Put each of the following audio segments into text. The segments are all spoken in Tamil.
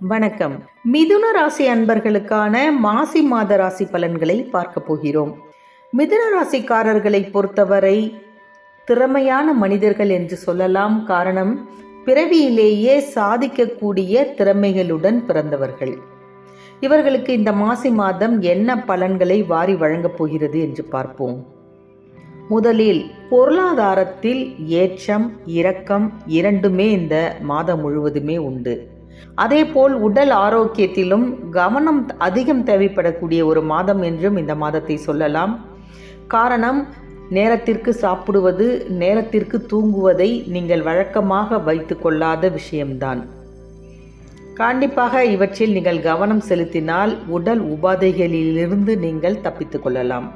வணக்கம். மிதுன ராசி அன்பர்களுக்கான மாசி மாத ராசி பலன்களை பார்க்க போகிறோம். மிதுன ராசிக்காரர்களை பொறுத்தவரை திறமையான மனிதர்கள் என்று சொல்லலாம். காரணம் பிறவியிலேயே சாதிக்கக்கூடிய திறமைகளுடன் பிறந்தவர்கள். இவர்களுக்கு இந்த மாசி மாதம் என்ன பலன்களை வாரி வழங்கப் போகிறது என்று பார்ப்போம். முதலில் பொருளாதாரத்தில் ஏற்றம் இரக்கம் இரண்டுமே இந்த மாதம் முழுவதுமே உண்டு. அதேபோல் உடல் ஆரோக்கியத்திலும் கவனம் அதிகம் தேவைப்படக்கூடிய ஒரு மாதம் என்றும் இந்த மாதத்தை சொல்லலாம். காரணம் நேரத்திற்கு சாப்பிடுவது நேரத்திற்கு தூங்குவதை நீங்கள் வழக்கமாக வைத்து கொள்ளாத விஷயம்தான். கண்டிப்பாக இவற்றில் நீங்கள் கவனம் செலுத்தினால் உடல் உபாதைகளிலிருந்து நீங்கள் தப்பித்து கொள்ளலாம்.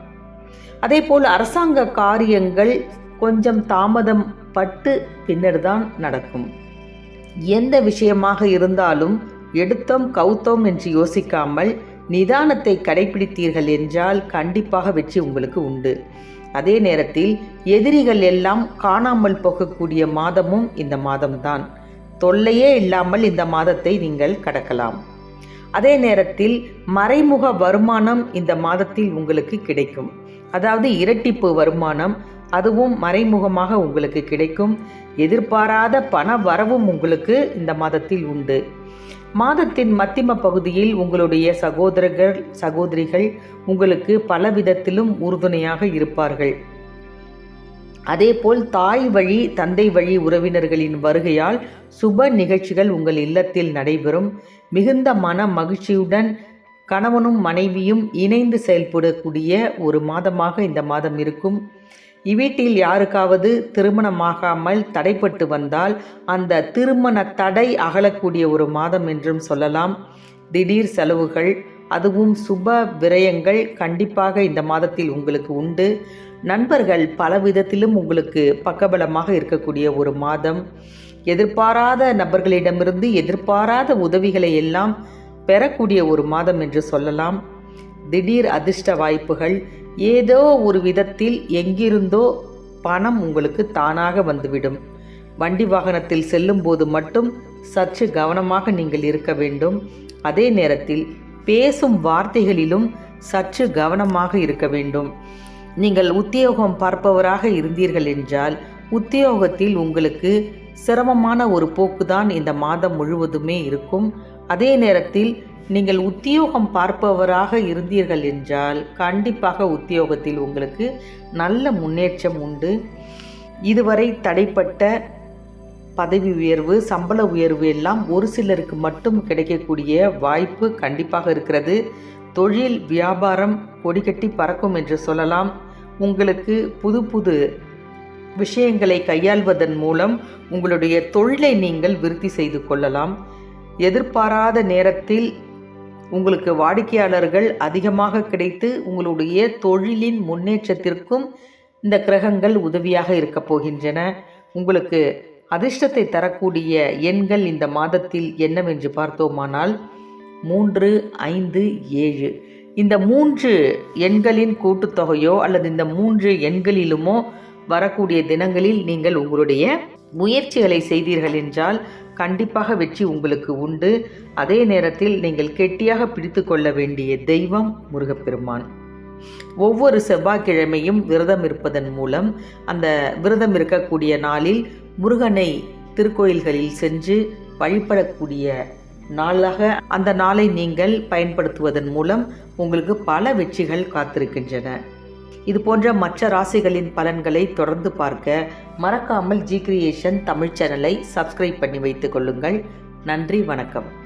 அதேபோல் அரசாங்க காரியங்கள் கொஞ்சம் தாமதம் பட்டு பின்னர் தான் நடக்கும். எந்த விஷயமாக இருந்தாலும் எடுத்தோம் கவுத்தோம் என்று யோசிக்காமல் நிதானத்தை கடைபிடித்தீர்கள் என்றால் கண்டிப்பாக வெற்றி உங்களுக்கு உண்டு. அதே நேரத்தில் எதிரிகள் எல்லாம் காணாமல் போகக்கூடிய மாதமும் இந்த மாதம்தான். தொல்லையே இல்லாமல் இந்த மாதத்தை நீங்கள் கடக்கலாம். அதே நேரத்தில் மறைமுக வருமானம் இந்த மாதத்தில் உங்களுக்கு கிடைக்கும். அதாவது இரட்டிப்பு வருமானம் அதுவும் மறைமுகமாக உங்களுக்கு கிடைக்கும். எதிர்பாராத பண வரவும் உங்களுக்கு இந்த மாதத்தில் உண்டு. மாதத்தின் மத்திம பகுதியில் உங்களுடைய சகோதரர்கள் சகோதரிகள் உங்களுக்கு பல விதத்திலும் உறுதுணையாக இருப்பார்கள். அதேபோல் தாய் வழி தந்தை வழி உறவினர்களின் வருகையால் சுப நிகழ்ச்சிகள் உங்கள் இல்லத்தில் நடைபெறும். மிகுந்த மன மகிழ்ச்சியுடன் கணவனும் மனைவியும் இணைந்து செயல்படக்கூடிய ஒரு மாதமாக இந்த மாதம் இருக்கும். இவ்வீட்டில் யாருக்காவது திருமணமாகாமல் தடைப்பட்டு வந்தால் அந்த திருமண தடை அகலக்கூடிய ஒரு மாதம் என்றும் சொல்லலாம். திடீர் செலவுகள் அதுவும் சுப விரயங்கள் கண்டிப்பாக இந்த மாதத்தில் உங்களுக்கு உண்டு. நண்பர்கள் பல விதத்திலும் உங்களுக்கு பக்கபலமாக இருக்கக்கூடிய ஒரு மாதம். எதிர்பாராத நபர்களிடமிருந்து எதிர்பாராத உதவிகளை எல்லாம் பெறக்கூடிய ஒரு மாதம் என்று சொல்லலாம். திடீர் அதிர்ஷ்ட வாய்ப்புகள் ஏதோ ஒரு விதத்தில் எங்கிருந்தோ பணம் உங்களுக்கு தானாக வந்துவிடும். வண்டி வாகனத்தில் செல்லும் போது மட்டும் சற்று கவனமாக நீங்கள் இருக்க வேண்டும். அதே நேரத்தில் பேசும் வார்த்தைகளிலும் சற்று கவனமாக இருக்க வேண்டும். நீங்கள் உத்தியோகம் பார்ப்பவராக இருந்தீர்கள் என்றால் உத்தியோகத்தில் உங்களுக்கு சிரமமான ஒரு போக்குதான் இந்த மாதம் முழுவதுமே இருக்கும். அதே நேரத்தில் நீங்கள் உத்தியோகம் பார்ப்பவராக இருந்தீர்கள் என்றால் கண்டிப்பாக உத்தியோகத்தில் உங்களுக்கு நல்ல முன்னேற்றம் உண்டு. இதுவரை தடைப்பட்ட பதவி உயர்வு சம்பள உயர்வு எல்லாம் ஒரு சிலருக்கு மட்டும் கிடைக்கக்கூடிய வாய்ப்பு கண்டிப்பாக இருக்கிறது. தொழில் வியாபாரம் கொடிகட்டி பறக்கும் என்று சொல்லலாம். உங்களுக்கு புது புது விஷயங்களை கையாள்வதன் மூலம் உங்களுடைய தொழிலை நீங்கள் விருத்தி செய்து கொள்ளலாம். எதிர்பாராத நேரத்தில் உங்களுக்கு வாடிக்கையாளர்கள் அதிகமாக கிடைத்து உங்களுடைய தொழிலின் முன்னேற்றத்திற்கும் இந்த கிரகங்கள் உதவியாக இருக்கப் போகின்றன. உங்களுக்கு அதிர்ஷ்டத்தை தரக்கூடிய எண்கள் இந்த மாதத்தில் என்னவென்று பார்த்தோமானால் மூன்று ஐந்து ஏழு. இந்த மூன்று எண்களின் கூட்டுத்தொகையோ அல்லது இந்த மூன்று எண்களிலுமோ வரக்கூடிய தினங்களில் நீங்கள் உங்களுடைய முயற்சிகளை செய்தீர்கள் என்றால் கண்டிப்பாக வெற்றி உங்களுக்கு உண்டு. அதே நேரத்தில் நீங்கள் கெட்டியாக பிடித்து கொள்ள வேண்டிய தெய்வம் முருகப்பெருமான். ஒவ்வொரு செவ்வாய்க்கிழமையும் விரதம் இருப்பதன் மூலம் அந்த விரதம் இருக்கக்கூடிய நாளில் முருகனை திருக்கோயில்களில் சென்று வழிபடக்கூடிய நாளாக அந்த நாளை நீங்கள் பயன்படுத்துவதன் மூலம் உங்களுக்கு பல வெற்றிகள் காத்திருக்கின்றன. இது போன்ற மற்ற ராசிகளின் பலன்களை தொடர்ந்து பார்க்க மறக்காமல் ஜி கிரியேஷன் தமிழ் சேனலை சப்ஸ்கிரைப் பண்ணி வைத்துக் கொள்ளுங்கள். நன்றி வணக்கம்.